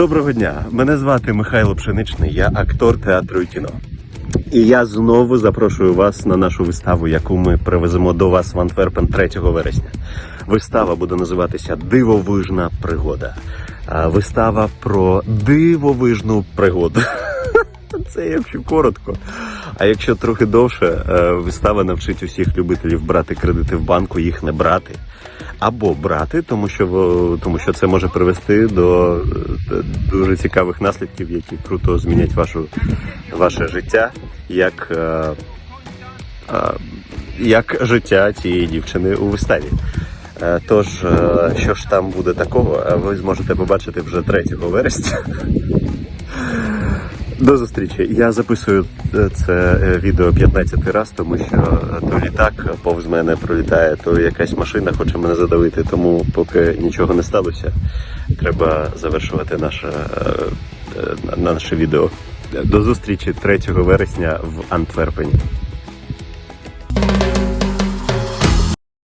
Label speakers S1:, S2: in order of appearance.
S1: Доброго дня! Мене звати Михайло Пшеничний, я актор театру і кіно. І я знову запрошую вас на нашу виставу, яку ми привеземо до вас в Антверпен 3 вересня. Вистава буде називатися Дивовижна пригода. Вистава про дивовижну пригоду. Це якщо коротко. А якщо трохи довше, е, вистава навчить усіх любителів брати кредити в банку, їх не брати. Або брати, тому що тому що це може привести до е, дуже цікавих наслідків, які круто змінять вашу ваше життя, як, е, е, як життя цієї дівчини у виставі. Тож, що ж там буде такого, ви зможете побачити вже 3 вересня. До зустрічі. Я записую е, це е, відео 15 раз, тому що е, то літак повз мене пролітає, то якась машина хоче мене задавити. Тому поки нічого не сталося, треба завершувати наше, наше відео. До зустрічі 3 вересня в Антверпені.